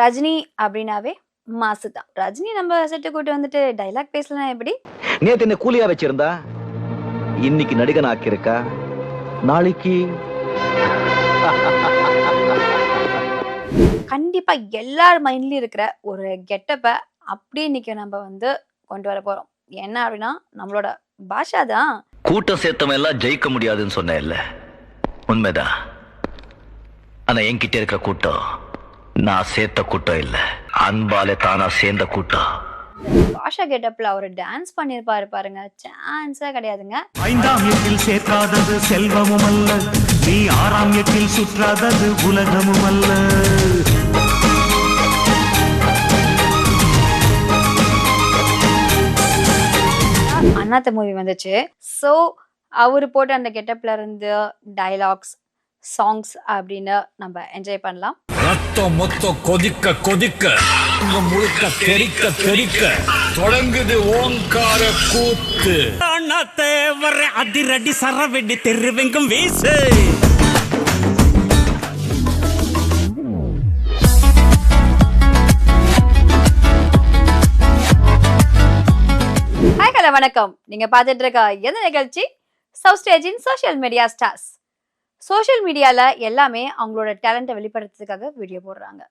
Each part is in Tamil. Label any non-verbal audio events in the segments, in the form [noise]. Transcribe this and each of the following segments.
ரஜினி அப்படின்னாவே மாசு தான் ரஜினி நம்ம செட்டு கூட்டு வந்துட்டு டைலாக் பேசலாம் எப்படி? நேத்து என்ன கூலியா வச்சிருந்தா? இன்னைக்கு நடிகன் ஆக்கியிருக்கா? நாளைக்கு. கண்டிப்பா எல்லார் மைண்ட்லயும் இருக்கிற ஒரு கெட்டப்ப அப்படி இன்னைக்கு நம்ம வந்து கொண்டு வர போறோம். என்ன அப்படின்னா நம்மளோட பாஷா தான். கூட்டம் சேர்த்தவன் எல்லாம் ஜெயிக்க முடியாதுன்னு சொன்னேன் இல்ல உண்மைதான். ஆனா என்கிட்ட இருக்கிற கூட்டம் நான் சேர்த்த கூட்டம் இல்ல. அன்பாலே தானா சேர்ந்த கூட்டம். பாஷா கெட்டப்ல அவர் டான்ஸ் பண்ணிருப்பாரு பாருங்க. சான்ஸே கிடையாதுங்க. ஐந்தாம் எட்டில் சேர்க்காதது செல்வமும் அல்ல. நீ ஆறாம் எட்டில் சுற்றாதது உலகமும் அல்ல. அண்ணாத்த மூவி வந்துச்சு. ஸோ அவர் போட்ட அந்த கெட்டப்ல இருந்து டைலாக்ஸ் சாங்ஸ் அப்படின்னு நம்ம என்ஜாய் பண்ணலாம். மொத்தம் கொதிக்க கொதிக்க. இங்க முழுக்க தெறிக்க தெறிக்க. தொடங்குது ஓங்கார கூத்து. அண்ணாத்தே வர அதிரடி சரவெடி தெருவெங்கும் வீசு. ஹாய் ஹலோ வணக்கம். நீங்க பார்த்துட்டு இருக்க எந்த நிகழ்ச்சி? சவுத் ஸ்டேஜின் சோஷியல் மீடியா ஸ்டார்ஸ் சோஷியல் மீடியாவில் எல்லாமே அவங்களோட டேலண்ட்டை வெளிப்படுத்துறதுக்காக வீடியோ போடுறாங்க.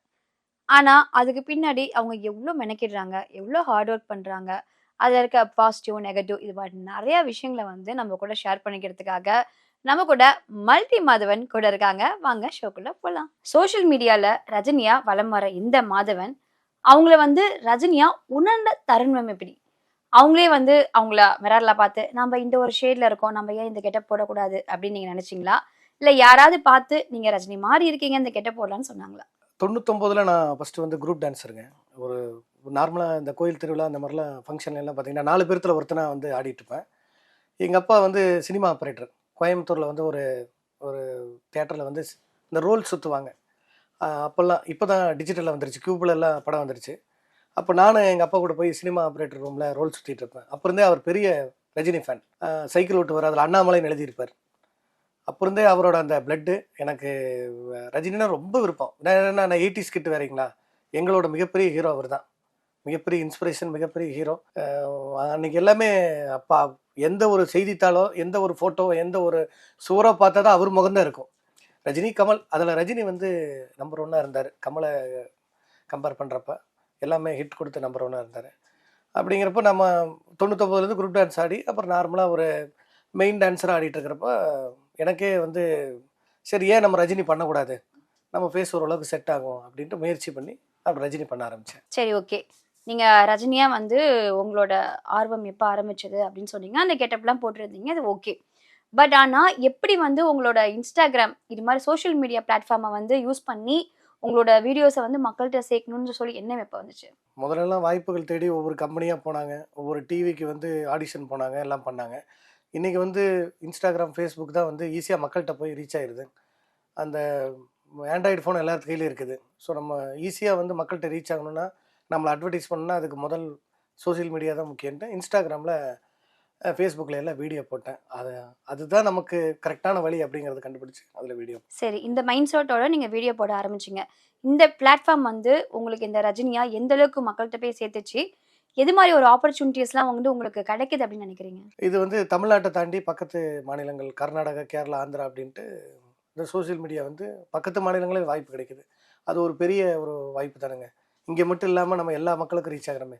ஆனால் அதுக்கு பின்னாடி அவங்க எவ்வளோ மெனக்கிடுறாங்க எவ்வளோ ஹார்ட் ஒர்க் பண்ணுறாங்க அதில் இருக்க பாசிட்டிவ் நெகட்டிவ் இது மாதிரி நிறையா விஷயங்களை வந்து நம்ம கூட ஷேர் பண்ணிக்கிறதுக்காக நம்ம கூட மல்டி மாதவன் கூட இருக்காங்க. வாங்க ஷோக்குள்ள போகலாம் சோஷியல் மீடியாவில் ரஜினியா வலம் வர இந்த மாதவன் அவங்கள வந்து ரஜினியா உணர்ந்த தருணம் எப்படி? அவங்களே வந்து அவங்கள மிரரில் பார்த்து நம்ம இந்த ஒரு ஷேடில் இருக்கோம் நம்ம ஏன் இந்த கெட்டப் போடக்கூடாது? அப்படின்னு நீங்கள் நினச்சிங்களா? இல்லை யாராவது பார்த்து நீங்கள் ரஜினி மாறி இருக்கீங்க இந்த கெட்ட போடலான்னு சொன்னாங்களா? தொண்ணூத்தொம்போதில் நான் ஃபஸ்ட்டு வந்து குரூப் டான்ஸருங்க ஒரு நார்மலாக இந்த கோயில் திருவிழா அந்த மாதிரிலாம் ஃபங்க்ஷன்லாம் பார்த்தீங்கன்னா நாலு பேர்த்தில் ஒருத்தனா வந்து ஆடிட்டுருப்பேன் எங்கள் அப்பா வந்து சினிமா ஆப்ரேட்டர் கோயம்புத்தூரில் வந்து ஒரு ஒரு தேட்டரில் வந்து இந்த ரோல் சுற்றுவாங்க அப்போல்லாம் இப்போ தான் டிஜிட்டலில் வந்துருச்சு. கியூபில் எல்லாம் படம் வந்துருச்சு. அப்போ நானும் எங்கள் அப்பா கூட போய் சினிமா ஆப்ரேட்டர் ரூமில் ரோல் சுற்றிட்டு இருப்பேன். அப்போ இருந்தே அவர் பெரிய ரஜினி ஃபேன் சைக்கிள் ஓட்டு வர அதில் அண்ணாமலைன்னு எழுதியிருப்பார். அப்போ இருந்தே அவரோட அந்த பிளட்டு எனக்கு ரஜினினா ரொம்ப விருப்பம். நான் என்ன நான் எயிட்டிஸ் கிட்ட வேறீங்களா? எங்களோட மிகப்பெரிய ஹீரோ அவர் தான் மிகப்பெரிய இன்ஸ்பிரேஷன் மிகப்பெரிய ஹீரோ அன்னைக்கு எல்லாமே அப்பா எந்த ஒரு செய்தித்தாளோ எந்த ஒரு ஃபோட்டோ எந்த ஒரு சுவரோ பார்த்தா தான் அவர் முகம்தான் இருக்கும். ரஜினி கமல் அதில் ரஜினி வந்து நம்பர் ஒன்னாக இருந்தார். கமலை கம்பேர் பண்ணுறப்ப எல்லாமே ஹிட் கொடுத்து நம்பர் ஒன்னாக இருந்தார். அப்படிங்கிறப்ப நம்ம தொண்ணூத்தொம்பதுலேருந்து குரூப் டான்ஸ் ஆடி அப்புறம் நார்மலாக ஒரு மெயின் டான்ஸராக ஆடிட்டு இருக்கிறப்ப எனக்கே வந்து சரி ஏன் நம்ம ரஜினி பண்ணக்கூடாது? நம்ம ஃபேஸ் ஓரளவுக்கு செட் ஆகும் அப்படின்ட்டு முயற்சி பண்ணி அப்புறம் ரஜினி பண்ண ஆரம்பித்தேன் சரி ஓகே. நீங்க ரஜினியா வந்து உங்களோட ஆர்வம் எப்போ ஆரம்பிச்சது அப்படின்னு சொன்னீங்க. அந்த கெட்டப்லாம் போட்டிருந்தீங்க அது ஓகே. பட் ஆனா எப்படி வந்து உங்களோட இன்ஸ்டாகிராம் இது மாதிரி சோஷியல் மீடியா பிளாட்ஃபார்மை வந்து யூஸ் பண்ணி உங்களோட வீடியோஸை வந்து மக்கள்கிட்ட சேர்க்கணும்னு சொல்லி என்ன எப்போ வந்துச்சு? முதல்லலாம் வாய்ப்புகள் தேடி ஒவ்வொரு கம்பெனியாக போனாங்க. ஒவ்வொரு டிவிக்கு வந்து ஆடிஷன் போனாங்க எல்லாம் பண்ணாங்க. இன்றைக்கி வந்து இன்ஸ்டாகிராம் ஃபேஸ்புக் தான் வந்து ஈஸியாக மக்கள்கிட்ட போய் ரீச் ஆயிடுது அந்த ஆண்ட்ராய்டு ஃபோன் எல்லாத்து கையிலையும் இருக்குது. ஸோ நம்ம ஈஸியாக வந்து மக்கள்கிட்ட ரீச் ஆகணும்னா நம்மளை அட்வர்டைஸ் பண்ணால் அதுக்கு முதல் சோஷியல் மீடியா தான் முக்கியன்ட்டு இன்ஸ்டாகிராமில் ஃபேஸ்புக்கில் எல்லாம் வீடியோ போட்டேன். அது அதுதான் நமக்கு கரெக்டான வழி அப்படிங்கிறத கண்டுபிடிச்சி அதில் வீடியோ சரி இந்த மைண்ட் செட்டோட நீங்கள் வீடியோ போட ஆரம்பிச்சீங்க. இந்த பிளாட்ஃபார்ம் வந்து உங்களுக்கு இந்த ரஜினியா எந்த அளவுக்கு மக்கள்கிட்ட போய் சேர்த்துச்சு? எது மாதிரி ஒரு ஆப்பர்ச்சுனிட்டிஸ்லாம் வந்து உங்களுக்கு கிடைக்குது அப்படின்னு நினைக்கிறீங்க? இது வந்து தமிழ்நாட்டை தாண்டி பக்கத்து மாநிலங்கள் கர்நாடகா கேரளா ஆந்திரா அப்படின்ட்டு இந்த சோஷியல் மீடியா வந்து பக்கத்து மாநிலங்களே வாய்ப்பு கிடைக்குது. அது ஒரு பெரிய ஒரு வாய்ப்பு தானுங்க. இங்கே மட்டும் இல்லாமல் நம்ம எல்லா மக்களுக்கும் ரீச் ஆகிறோமே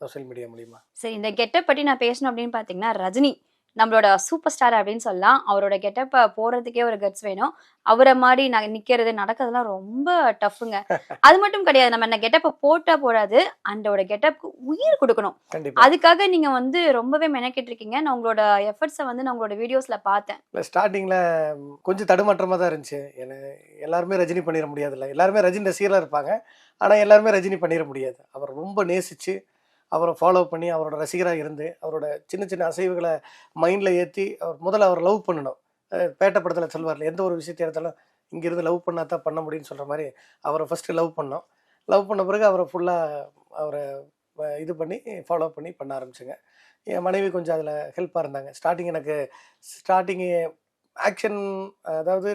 சோஷியல் மீடியா மூலிமா சரி இந்த கெட்டப் பற்றி நான் பேசணும் அப்படின்னு பார்த்தீங்கன்னா ரஜினி. நம்மளோட சூப்பர் ஸ்டார் அப்படின்னு சொல்லலாம். அவரோட கெட்டப்பை போடுறதுக்கே ஒரு கட்ஸ் வேணும். அவரை மாதிரி நான் நிக்கிறது நடக்கிறதுலாம் ரொம்ப டஃப்புங்க [laughs] அது மட்டும் கிடையாது. நம்ம என்ன கெட்டப்பை போட்டா போடாது. அந்தோட கெட்டப்க்கு உயிர் கொடுக்கணும். அதுக்காக நீங்க வந்து ரொம்பவே மெனக்கிட்டு இருக்கீங்க. நான் உங்களோட எஃபர்ட்ஸை வந்து நான் உங்களோட வீடியோஸ்ல பார்த்தேன். இல்லை ஸ்டார்டிங்கில் கொஞ்சம் தடுமாற்றமாக தான் இருந்துச்சு. எல்லாருமே ரஜினி பண்ணிட முடியாதுல்ல. எல்லாருமே ரஜினி ரசிகராக இருப்பாங்க. ஆனால் எல்லாருமே ரஜினி பண்ணிட முடியாது. அவர் ரொம்ப நேசித்து அவரை ஃபாலோ பண்ணி அவரோட ரசிகராக இருந்து அவரோட சின்ன சின்ன அசைவுகளை மைண்டில் ஏற்றி அவர் முதல்ல அவர் லவ் பண்ணணும். பேட்ட படத்தில் சொல்வார்ல எந்த ஒரு விஷயத்தை எடுத்தாலும் இங்கேருந்து லவ் பண்ணால் தான் பண்ண முடியும்னு சொல்கிற மாதிரி அவரை ஃபஸ்ட்டு லவ் பண்ணோம். லவ் பண்ண பிறகு அவரை ஃபுல்லாக அவரை இது பண்ணி ஃபாலோ பண்ணி பண்ண ஆரம்பிச்சுங்க. என் மனைவி கொஞ்சம் அதில் ஹெல்ப்பாக இருந்தாங்க. ஸ்டார்டிங் எனக்கு ஸ்டார்டிங்கு ஆக்ஷன் அதாவது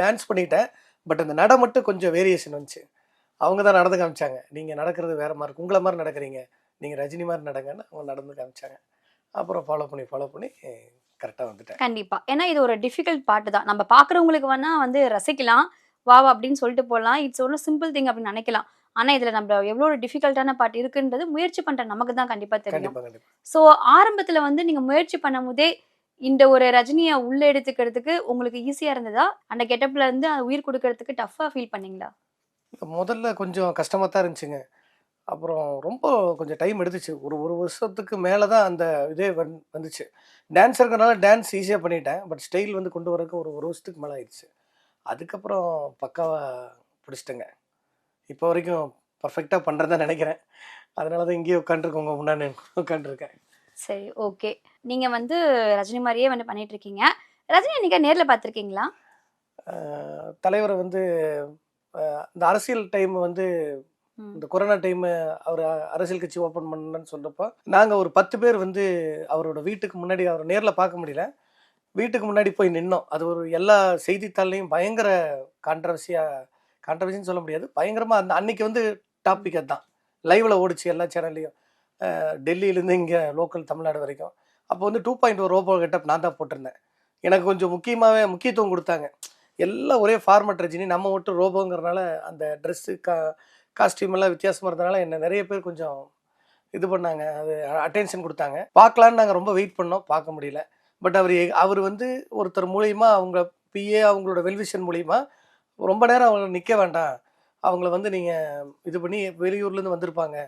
டான்ஸ் பண்ணிட்டேன். பட் அந்த நட மட்டும் கொஞ்சம் வேரியேஷன் வந்துச்சு. அவங்க தான் நடந்து காமிச்சாங்க. நீங்கள் நடக்கிறது வேற மாதிரி இருக்கு. உங்களை மாதிரி நடக்கிறீங்க. நீங்கள் ரஜினி மாதிரி நடங்கன்னு அவங்க நடந்து காமிச்சாங்க. அப்புறம் ஃபாலோ பண்ணி ஃபாலோ பண்ணி கரெக்டாக வந்துட்டேன் கண்டிப்பா. ஏன்னா இது ஒரு டிஃபிகல்ட் பாட்டு தான். நம்ம பாக்குறவங்களுக்கு வேணா வந்து ரசிக்கலாம். வா அப்படின்னு சொல்லிட்டு போகலாம் இட்ஸ் ஒன்றும் சிம்பிள் திங் அப்படின்னு நினைக்கலாம். ஆனா இதுல நம்ம எவ்வளோ ஒரு டிஃபிகல்ட்டான பாட்டு இருக்குன்றது முயற்சி பண்ற நமக்கு தான் கண்டிப்பா தெரியும். கண்டிப்பாக கண்டிப்பாக ஸோ ஆரம்பத்துல வந்து நீங்க முயற்சி பண்ணும் போதே இந்த ஒரு ரஜினியை உள்ள எடுத்துக்கிறதுக்கு உங்களுக்கு ஈஸியா இருந்ததா? அந்த கெட்டப்ல இருந்து உயிர் கொடுக்கறதுக்கு டஃபா ஃபீல் பண்ணீங்களா? முதல்ல கொஞ்சம் கஷ்டமாக தான் இருந்துச்சுங்க. அப்புறம் ரொம்ப கொஞ்சம் டைம் எடுத்துச்சு. ஒரு ஒரு வருஷத்துக்கு மேலே தான் அந்த இதே வந் வந்துச்சு. டான்ஸருக்கனால டான்ஸ் ஈஸியாக பண்ணிட்டேன். பட் ஸ்டைல் வந்து கொண்டு வரக்கு ஒரு ஒரு வருஷத்துக்கு மேலே ஆயிடுச்சு. அதுக்கப்புறம் பக்காவாக பிடிச்சிட்டேங்க. இப்போ வரைக்கும் பர்ஃபெக்டாக பண்ணுறதா நினைக்கிறேன். அதனால தான் இங்கேயே உட்காந்துருக்கோங்க முன்னாடி உட்காந்துருக்கேன் சரி ஓகே நீங்க வந்து ரஜினி மாதிரியே வந்து பண்ணிட்டு இருக்கீங்க ரஜினி நீங்க நேர்ல பார்த்திருக்கீங்களா? தலைவரை வந்து இந்த அரசியல் டைம் வந்து. இந்த கொரோனா டைம் அவர் அரசியல் கட்சி ஓப்பன் பண்ணணும்னு சொல்றப்போ நாங்கள் ஒரு பத்து பேர் வந்து அவரோட வீட்டுக்கு முன்னாடி அவர் நேரில் பார்க்க முடியல. வீட்டுக்கு முன்னாடி போய் நின்னோம். அது ஒரு எல்லா செய்தித்தாள்லையும் பயங்கர கான்ட்ரவர்சியாக கான்ட்ரவர்சின்னு சொல்ல முடியாது. பயங்கரமாக அந்த அன்னைக்கு வந்து டாபிக் அதுதான். லைவில் ஓடிச்சு எல்லா சேனல்லையும் டெல்லியிலேருந்து இங்கே லோக்கல் தமிழ்நாடு வரைக்கும். அப்போ வந்து டூ பாயிண்ட் ஒரு ரோபோ கெட்டப் நான் தான் போட்டிருந்தேன். எனக்கு கொஞ்சம் முக்கியமாகவே முக்கியத்துவம் கொடுத்தாங்க. எல்லாம் ஒரே ஃபார்மட் ரஜினி நம்ம மட்டும் ரோபோங்கிறனால அந்த ட்ரெஸ்ஸு கா காஸ்டியூம் எல்லாம் வித்தியாசமாக இருந்தனால என்ன நிறைய பேர் கொஞ்சம் இது பண்ணாங்க. அது அட்டென்ஷன் கொடுத்தாங்க. பார்க்கலான்னு நாங்கள் ரொம்ப வெயிட் பண்ணோம். பார்க்க முடியல. பட் அவர் அவர் வந்து ஒருத்தர் மூலியமா அவங்க பிஏ அவங்களோட வெல்விஷன் மூலயமா ரொம்ப நேரம் அவங்க நிற்க வேண்டாம். அவங்கள வந்து நீங்கள் இது பண்ணி வெளியூர்லேருந்து வந்திருப்பாங்க.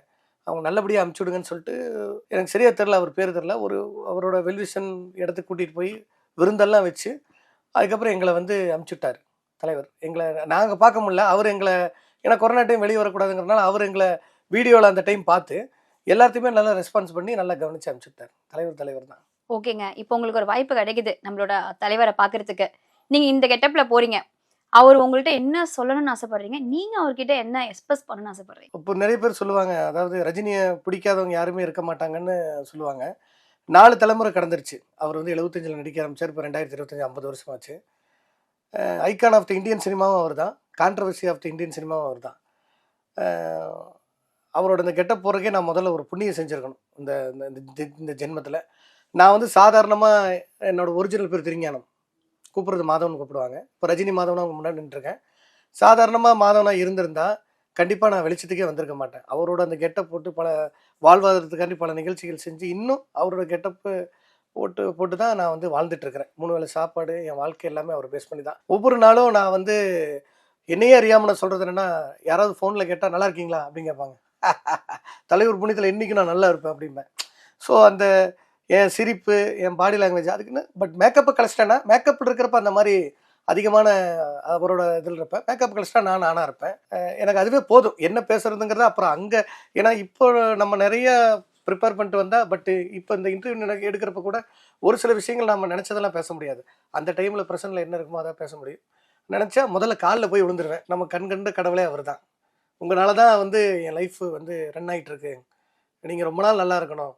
அவங்க நல்லபடியாக அமுச்சு விடுங்கன்னு சொல்லிட்டு எனக்கு சரியாக தெரில அவர் பேர் தெரில ஒரு அவரோட வெல்விஷன் இடத்துக்கு கூட்டிகிட்டு போய் விருந்தெல்லாம் வச்சு அதுக்கப்புறம் எங்களை வந்து அமுச்சு விட்டார் தலைவர். எங்களை நாங்கள் பார்க்க முடியல. அவர் எங்களை ஏன்னா கொரோனா டைம் வெளியே வரக்கூடாதுங்கிறனால அவர் எங்களை வீடியோவில் அந்த டைம் பார்த்து எல்லாத்தையுமே நல்லா ரெஸ்பான்ஸ் பண்ணி நல்லா கவனிச்சு அமுச்சு விட்டார் தலைவர் தலைவர் தான். ஓகேங்க. இப்போ உங்களுக்கு ஒரு வாய்ப்பு கிடைக்குது நம்மளோட தலைவரை பார்க்கறதுக்கு. நீங்க இந்த கெட்டப்ல போறீங்க. அவர் உங்கள்ட்ட என்ன சொல்லணும்னு ஆசைப்படுறீங்க? நீங்க அவர்கிட்ட என்ன எக்ஸ்பிரஸ் பண்ணணும்னு ஆசைப்படுறீங்க? இப்போ நிறைய பேர் சொல்லுவாங்க. அதாவது ரஜினியை பிடிக்காதவங்க யாருமே இருக்க மாட்டாங்கன்னு சொல்லுவாங்க. நாலு தலைமுறை கடந்துருச்சு. அவர் வந்து எழுபத்தஞ்சில் நடிக்க ஆரம்பிச்சார். இப்போ ரெண்டாயிரத்தி இருபத்தஞ்சி ஐம்பது வருஷமாச்சு. ஐகான் ஆஃப் த இந்தியன் சினிமாவும் அவர் தான் கான்ட்ரவர்சி ஆஃப் த இந்தியன் சினிமாவும் அவர் தான் அவரோட இந்த கெட்டப் போகிறக்கே நான் முதல்ல ஒரு புண்ணியம் செஞ்சுருக்கணும். இந்த இந்த- இந்த ஜென்மத்தில். நான் வந்து சாதாரணமாக என்னோட ஒரிஜினல் பேர் திருஞானம். கூப்பிட்றது மாதவன் கூப்பிடுவாங்க. இப்போ ரஜினி மாதவனாக அவங்க முன்னாடி நின்றுருக்கேன். சாதாரணமாக மாதவனாக இருந்திருந்தா கண்டிப்பாக நான் வெளிச்சத்துக்கே வந்திருக்க மாட்டேன். அவரோட அந்த கெட்டப் போட்டு பல வாழ்வாதாரத்துக்காண்டி பல நிகழ்ச்சிகள் செஞ்சு இன்னும் அவரோட கெட்டப்பு போட்டு போட்டு தான் நான் வந்து வாழ்ந்துட்டுருக்கிறேன். மூணு வேளை சாப்பாடு என் வாழ்க்கை எல்லாமே அவர் பேஸ் பண்ணி தான். ஒவ்வொரு நாளும் நான் வந்து என்னையே அறியாமல் நான் சொல்கிறது என்னென்னா யாராவது ஃபோனில் கேட்டால் நல்லா இருக்கீங்களா? அப்படின்னு கேட்பாங்க. [laughs] தலைவர் புண்ணியத்தில் இன்றைக்கும் நான் நல்லா இருப்பேன் அப்படிம்பேன். ஸோ அந்த என் சிரிப்பு என் பாடி லாங்குவேஜ் அதுக்குன்னு பட் மேக்கப்பை கழிச்சிட்டேன்னா மேக்கப் இருக்கிறப்ப அந்த மாதிரி அதிகமான அவரோட இதில் இருப்பேன். மேக்கப் கழிச்சிட்டா நான் நானாக இருப்பேன். எனக்கு அதுவே போதும். என்ன பேசுகிறதுங்கிறது அப்புறம் அங்கே ஏன்னா இப்போ நம்ம நிறைய ப்ரிப்பேர் பண்ணிட்டு வந்தால் பட் இப்போ இந்த இன்டர்வியூ எடுக்கிறப்ப கூட ஒரு சில விஷயங்கள் நம்ம நினச்சதெல்லாம் பேச முடியாது. அந்த டைமில் ப்ரெசென்ட்டில் என்ன இருக்குமோ அதான் பேச முடியும். நினச்சா முதல்ல காலில் போய் விழுந்துருவேன். நம்ம கண் கண்ட கடவுளே அவர் தான் உங்களால தான் வந்து என் லைஃப் வந்து ரன் ஆகிட்டுருக்கு நீங்கள் ரொம்ப நாள் நல்லா இருக்கணும்.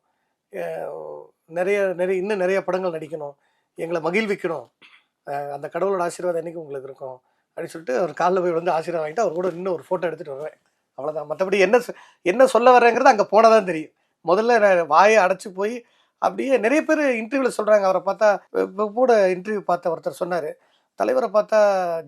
நிறைய நிறைய இன்னும் நிறைய படங்கள் நடிக்கணும். எங்களை மகிழ்விக்கணும். அந்த கடவுளோட ஆசீர்வாதம் என்றைக்கு உங்களுக்கு இருக்கும்? அப்படின்னு சொல்லிட்டு அவர் காலில் போய் வந்து ஆசீர்வாதம் வாங்கிட்டு அவர் கூட இன்னும் ஒரு ஃபோட்டோ எடுத்துகிட்டு வருவேன். அவ்வளோதான் மற்றபடி என்ன சொ- என்ன சொல்ல வர்றேங்கிறது அங்கே போனால் தான் தெரியும். முதல்ல வாயை அடைச்சி போய் அப்படியே நிறைய பேர் இன்டர்வியூவில் சொல்கிறாங்க அவரை பார்த்தா இப்போ கூட இன்டர்வியூ பார்த்த ஒருத்தர் சொன்னார். தலைவரை பார்த்தா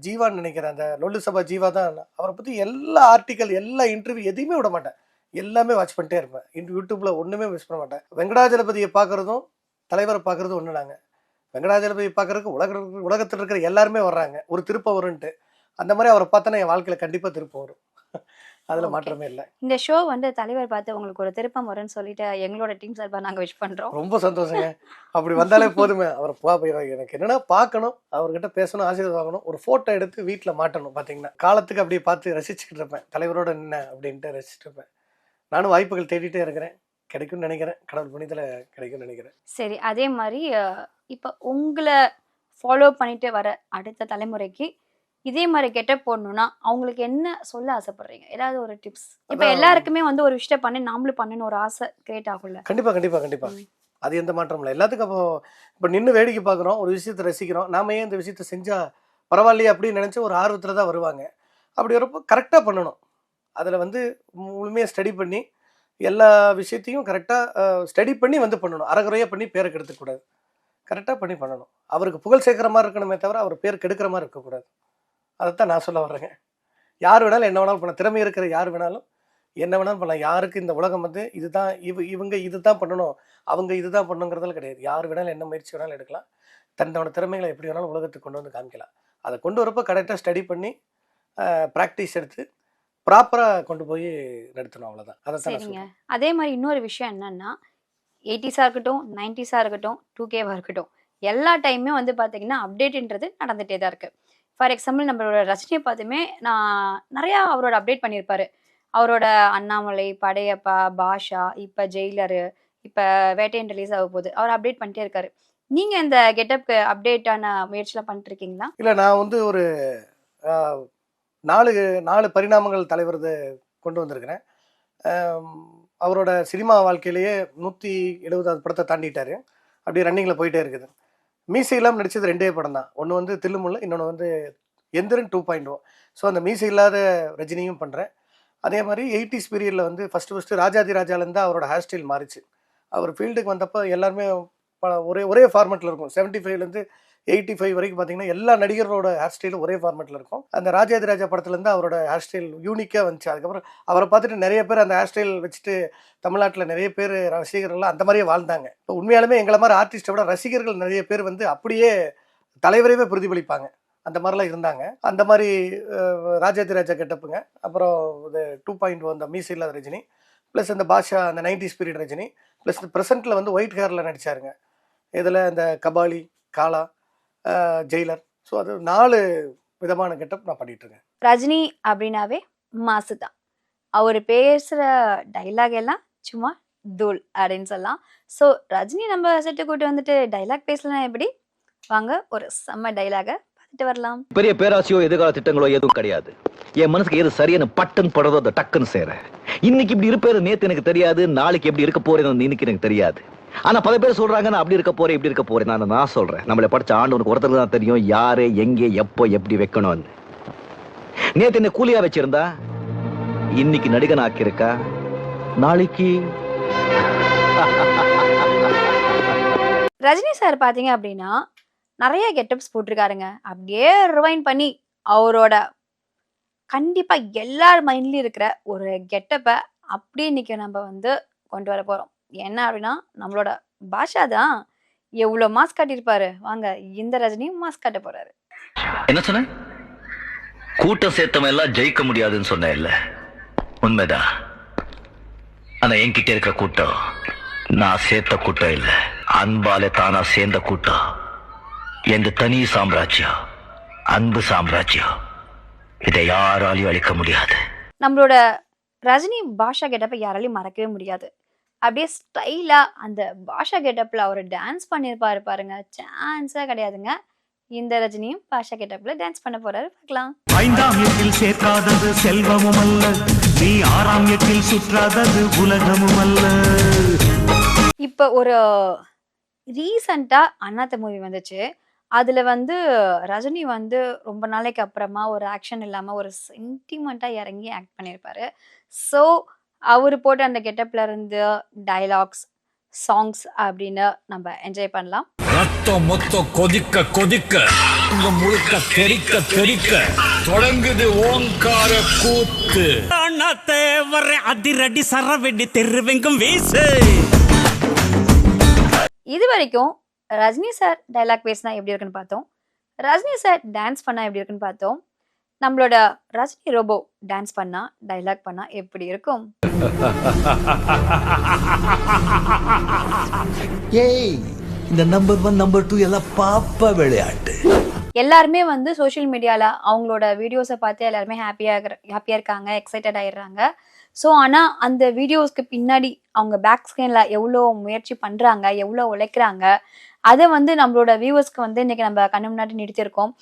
ஜீவான்னு நினைக்கிறேன். அந்த லொல்லு சபா ஜீவா தான். அவரை பற்றி எல்லா ஆர்டிக்கல் எல்லா இன்டர்வியூ எதையுமே விட மாட்டேன். எல்லாமே வாட்ச் பண்ணிட்டே இருப்பேன். யூடியூப்பில் ஒன்றுமே மிஸ் பண்ண மாட்டேன். வெங்கடாஜலபதியை பார்க்குறதும் தலைவரை பார்க்குறதும் ஒன்று நாங்கள் வெங்கடாஜலபதி பார்க்குறதுக்கு உலக உலகத்தில் இருக்கிற எல்லாருமே வர்றாங்க. ஒரு திருப்பம் வரும்ன்ட்டு அந்த மாதிரி அவரை பார்த்தோன்னா என் வாழ்க்கையில் கண்டிப்பாக திருப்பம் வரும். அதில். மாற்றமே இல்லை. இந்த ஷோ வந்து தலைவர் பார்த்து உங்களுக்கு ஒரு திருப்பம் வரும்னு சொல்லிட்டு எங்களோட டீம் சார்பா நாங்க விஷ் பண்றோம். ரொம்ப சந்தோஷங்க. அப்படி வந்தாலே போதுமே. அவரை பா எனக்கு என்னன்னா பார்க்கணும் அவர்கிட்ட பேசணும் ஆசீர்வாதம் வாங்கணும் ஒரு ஃபோட்டோ எடுத்து வீட்டில் மாட்டணும் பார்த்தீங்கன்னா காலத்துக்கு அப்படியே பார்த்து ரசிச்சுக்கிட்டு இருப்பேன். தலைவரோட என்ன அப்படின்ட்டு ரசிச்சுட்டு இருப்பேன். நானும் வாய்ப்புகள் தேடிட்டே இருக்கிறேன். கிடைக்கும்னு நினைக்கிறேன். கடவுள் புண்ணியத்தில் கிடைக்கும்னு நினைக்கிறேன். சரி அதே மாதிரி இப்ப உங்களை ஃபாலோ பண்ணிட்டு வர அடுத்த தலைமுறைக்கு இதே மாதிரி கெட்டப் போடணும்னா அவங்களுக்கு என்ன சொல்ல ஆசைப்படுறீங்க? ஏதாவது ஒரு டிப்ஸ் இப்ப. எல்லாருக்குமே வந்து ஒரு விஷயம் பண்ணி நாமளும் பண்ணணும் ஒரு ஆசை கிரியேட் ஆகும்ல? கண்டிப்பாக கண்டிப்பாக கண்டிப்பாக. அது எந்த மாற்றமும் இல்லை. எல்லாத்துக்கும் அப்போ இப்போ நின்று வேடிக்கை பார்க்குறோம் ஒரு விஷயத்தை ரசிக்கிறோம். நாம ஏன் இந்த விஷயத்தை செஞ்சால் பரவாயில்லையே அப்படின்னு நினச்சி ஒரு ஆர்வத்தில் தான் வருவாங்க. அப்படி வரப்போ கரெக்டாக பண்ணணும். அதில் வந்து முழுமையாக ஸ்டடி பண்ணி எல்லா விஷயத்தையும் கரெக்டாக ஸ்டடி பண்ணி வந்து பண்ணணும். அறகுறையாக பண்ணி பேரை கெடுத்துக்கூடாது கரெக்டாக பண்ணி பண்ணணும். அவருக்கு புகழ் சேர்க்குற மாதிரி இருக்கணுமே தவிர அவர் பேர் கெடுக்கிற மாதிரி இருக்கக்கூடாது. அதைத்தான் நான் சொல்ல வர்றேங்க. யார் வேணாலும் என்ன வேணாலும் பண்ணலாம். திறமை இருக்கிற யார் வேணாலும் என்ன வேணாலும் பண்ணலாம். யாருக்கு இந்த உலகம் வந்து இதுதான் இவ இவங்க இதுதான் பண்ணணும். அவங்க இதுதான் பண்ணணுங்கிறதுல கிடையாது. யார் வேணாலும் என்ன முயற்சி வேணாலும் எடுக்கலாம். தன்னோட திறமைகளை எப்படி வேணாலும் உலகத்துக்கு கொண்டு வந்து காமிக்கலாம். அதை கொண்டு வரப்போ கரெக்டாக ஸ்டடி பண்ணி ப்ராக்டிஸ் எடுத்து ப்ராப்பராக கொண்டு போய் நடத்தணும் அவ்வளோதான் அதை தான் சரிங்க. அதே மாதிரி இன்னொரு விஷயம் என்னன்னா எயிட்டிஸாக இருக்கட்டும் நைன்டிஸாக இருக்கட்டும் டூ கேவாக இருக்கட்டும் எல்லா டைமுமே வந்து பார்த்தீங்கன்னா அப்டேட்ன்றது நடந்துகிட்டே தான் இருக்குது ஃபார் எக்ஸாம்பிள் நம்மளோட ரஜினியை பார்த்துமே நான் நிறையா அவரோட அப்டேட் பண்ணியிருப்பாரு. அவரோட அண்ணாமலை படையப்பா பாஷா இப்போ ஜெயிலரு இப்போ வேட்டையன் ரிலீஸ் ஆக போகுது. அவர் அப்டேட் பண்ணிட்டே இருக்காரு. நீங்கள் இந்த கெட்டப்க்கு அப்டேட்டான முயற்சிலாம் பண்ணிட்டு இருக்கீங்களா இல்லை நான் வந்து ஒரு நாலு நாலு பரிணாமங்கள் தலைவர் கொண்டு வந்திருக்கிறேன். அவரோட சினிமா வாழ்க்கையிலேயே நூற்றி எழுபதாவது படத்தை தாண்டிட்டாரு. அப்படியே ரன்னிங்கில் போயிட்டே இருக்குது. மீசை இல்லாமல் நடித்தது ரெண்டே படம் தான். ஒன்று வந்து தில்லுமுல்ல இன்னொன்று வந்து Enthiran two point O so அந்த மீசை இல்லாத ரஜினியும் பண்ணுறேன் அதே மாதிரி எயிட்டிஸ் பீரியடில் வந்து ஃபஸ்ட்டு ஃபஸ்ட்டு ராஜாதி ராஜாலேருந்து அவரோட ஹேர் ஸ்டைல் மாறிச்சு. அவர் ஃபீல்டுக்கு வந்தப்போ எல்லாருமே ப- ஒரே ஒரே ஃபார்மெட்டில் இருக்கும். செவன்ட்டி ஃபைவ்லேருந்து எயிட்டி ஃபைவ் வரைக்கும் பார்த்தீங்கன்னா எல்லா நடிகரோட ஹேர் ஸ்டைலும் ஒரே ஃபார்மெட்டில் இருக்கும். அந்த ராஜாதிராஜா படத்துலேருந்து அவரோட ஹேர் ஸ்டைல் யூனிக்காக வந்துச்சு. அதுக்கப்புறம் அவரை பார்த்துட்டு நிறைய பேர் அந்த ஹேர் ஸ்டைல் வச்சுட்டு தமிழ்நாட்டில் நிறைய பேர் ரசிகர்கள்லாம் அந்த மாதிரியே வாழ்ந்தாங்க. இப்போ உண்மையாலுமே எங்களை மாதிரி ஆர்டிஸ்ட்டை விட ரசிகர்கள் நிறைய பேர் வந்து அப்படியே தலைவரையவே பிரதிபலிப்பாங்க. அந்த மாதிரிலாம் இருந்தாங்க. அந்த மாதிரி ராஜாதிராஜா கெட்டப்புங்க. அப்புறம் இது டூ பாயிண்ட் அந்த மீசை இல்லாத ரஜினி. ப்ளஸ் இந்த பாஷா அந்த நைன்டிஸ் பீரியட் ரஜினி. ப்ளஸ் ப்ரெசென்ட்டில் வந்து ஒயிட் ஹேரில் நடிச்சாருங்க. இதில் இந்த கபாலி காலா ஜெயிலர். ஸோ அது நாலு விதமான கெட்டப் நான் பண்ணிட்டு இருக்கேன் ரஜினி அப்படின்னாவே மாசு தான் அவர் பேசுகிற டைலாக் எல்லாம் சும்மா தூள் அப்படின்னு சொல்லலாம். ஸோ ரஜினி நம்ம செட்டு கூட்டு வந்துட்டு டைலாக் பேசலாம் எப்படி? வாங்க ஒரு செம்ம டைலாகை பார்த்துட்டு வரலாம். பெரிய பேராசையோ எதிர்கால திட்டங்களோ எதுவும் கிடையாது. என் மனசுக்கு எது சரியான பட்டன் படுறதோ அதை டக்குன்னு சேரேன் இன்னைக்கு இப்படி இருப்பேரு நேத்து எனக்கு தெரியாது நாளைக்கு எப்படி இருக்க போறேன்னு இன்னைக்கு எனக்கு தெரியாது. ஆனா பல பேர் சொல்றாங்க நான் அப்படி இருக்க போறேன் இப்படி இருக்க போறேன். நான் நான் சொல்றேன். நம்மளை படிச்ச ஆண்டவனுக்கு ஒருத்தருக்கு தான் தெரியும் யாரு எங்கே எப்போ எப்படி வைக்கணும்னு. நேத்து என்ன கூலியா வச்சிருந்தா இன்னைக்கு நடிகன் ஆக்கியிருக்கா? நாளைக்கு. ரஜினி சார் பார்த்தீங்க அப்படின்னா நிறைய கெட்டப்ஸ் போட்டிருக்காருங்க. அப்படியே ரிவைன் பண்ணி அவரோட கண்டிப்பா எல்லார் மைண்ட்லயும் இருக்கிற ஒரு கெட்டப்பை அப்படியே இன்னைக்கு நம்ம வந்து கொண்டு வர போறோம். என்ன அப்படின்னா நம்மளோட பாஷா தான் எவ்வளோ மாஸ்க் காட்டியிருப்பாரு. வாங்க இந்த ரஜினியும் மாஸ்க் காட்ட போறாரு. என்ன சொன்ன? கூட்டம் சேர்த்தவன் எல்லாம் ஜெயிக்க முடியாதுன்னு சொன்ன இல்ல உண்மைதான் ஆனா என்கிட்ட இருக்கிற கூட்டம் நான் சேர்த்த கூட்டம் இல்ல. அன்பாலே தானா சேர்ந்த கூட்டம். எந்த தனி சாம்ராஜ்யம் அன்பு சாம்ராஜ்யம் இதை யாராலையும் அழிக்க முடியாது. நம்மளோட ரஜினி பாஷா கெட்டப்பை யாராலையும் மறக்கவே முடியாது. அப்படியே ஸ்டைலா அந்த பாஷா கெட்டப்ல அவர் டான்ஸ் பண்ணியிருப்பாரு பாருங்க. சான்ஸே கிடையாதுங்க. இந்த ரஜினியும் பாஷா கெட்டப்ல டான்ஸ் பண்ண போறாரு. பார்க்கலாம். ஐந்தாம் எட்டில் சேர்க்காதது செல்வமும் அல்ல. நீ ஆறாம் எட்டில் சுற்றாதது உலகமும் அல்ல. இப்போ ஒரு ரீசண்டா அண்ணாத்த மூவி வந்துச்சு. அதுல வந்து ரஜினி வந்து ரொம்ப நாளைக்கு அப்புறமா ஒரு ஆக்ஷன் இல்லாம ஒரு சென்டிமெண்டா இறங்கி ஆக்ட் பண்ணியிருப்பாரு ஸோ அவர் போட்ட அந்த கெட்டப்ல இருந்து டைலாக்ஸ் சாங்ஸ் அப்படின்னு நம்ம என்ஜாய் பண்ணலாம். ரத்தம் மொத்தம் கொதிக்க கொதிக்க இங்க முழுக்க தெறிக்க தெறிக்க தொடங்குது ஓங்கார கூத்து. அண்ணாத்தே வர அதிரடி சரவெடி தெருவெங்கும் வீசு. இது வரைக்கும் ரஜினி சார் டைலாக் பேசினா எப்படி இருக்குன்னு பார்த்தோம். ரஜினி சார் டான்ஸ் பண்ணா எப்படி இருக்குன்னு பார்த்தோம். நம்மளோட ரஜினி ரோபோ டான்ஸ் பண்ணா டைலாக் பண்ணா எப்படி இருக்கும்? ஏய் இந்த நம்பர் ஒன் நம்பர் டூ எல்லாம் பாப்பா விளையாட்டு. எல்லாருமே வந்து சோஷியல் மீடியால அவங்களோட வீடியோஸை பார்த்து எல்லாருமே ஹாப்பியாக ஹாப்பியாக இருக்காங்க எக்ஸைட்டட் ஆயிடுறாங்க. ஸோ ஆனால் அந்த வீடியோஸ்க்கு பின்னாடி அவங்க பேக் ஸ்கிரீனில் எவ்வளோ முயற்சி பண்ணுறாங்க எவ்வளோ உழைக்கிறாங்க அதை வந்து நம்மளோட வியூவர்ஸ்க்கு வந்து இன்னைக்கு நம்ம கண்ணு முன்னாடி நிறுத்தியிருக்கோம்